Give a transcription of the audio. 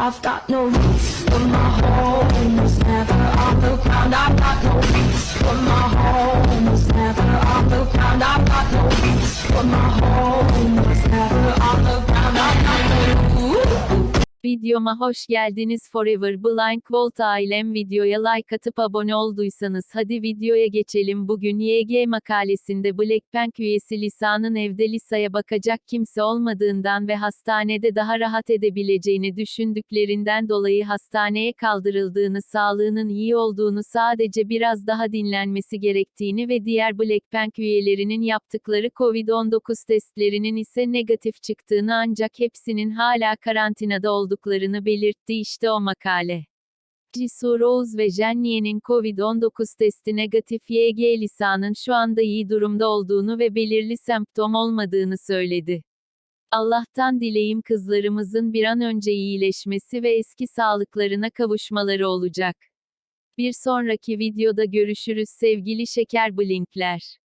I've got no roots, but my home was never on the ground. I've got no roots, but my home was never on the ground. I've got no roots, but my home was never on the ground. Videoma hoş geldiniz. Forever Blind Volt ailem videoya like atıp abone olduysanız hadi videoya geçelim. Bugün YG makalesinde Blackpink üyesi Lisa'nın evde Lisa'ya bakacak kimse olmadığından ve hastanede daha rahat edebileceğini düşündüklerinden dolayı hastaneye kaldırıldığını sağlığının iyi olduğunu sadece biraz daha dinlenmesi gerektiğini ve diğer Blackpink üyelerinin yaptıkları Covid-19 testlerinin ise negatif çıktığını ancak hepsinin hala karantinada olduklarını belirtti işte o makale. Jisoo Rose ve Jennie'nin Covid-19 testi negatif YG Lisa'nın şu anda iyi durumda olduğunu ve belirli semptom olmadığını söyledi. Allah'tan dileyim kızlarımızın bir an önce iyileşmesi ve eski sağlıklarına kavuşmaları olacak. Bir sonraki videoda görüşürüz sevgili şeker blinkler.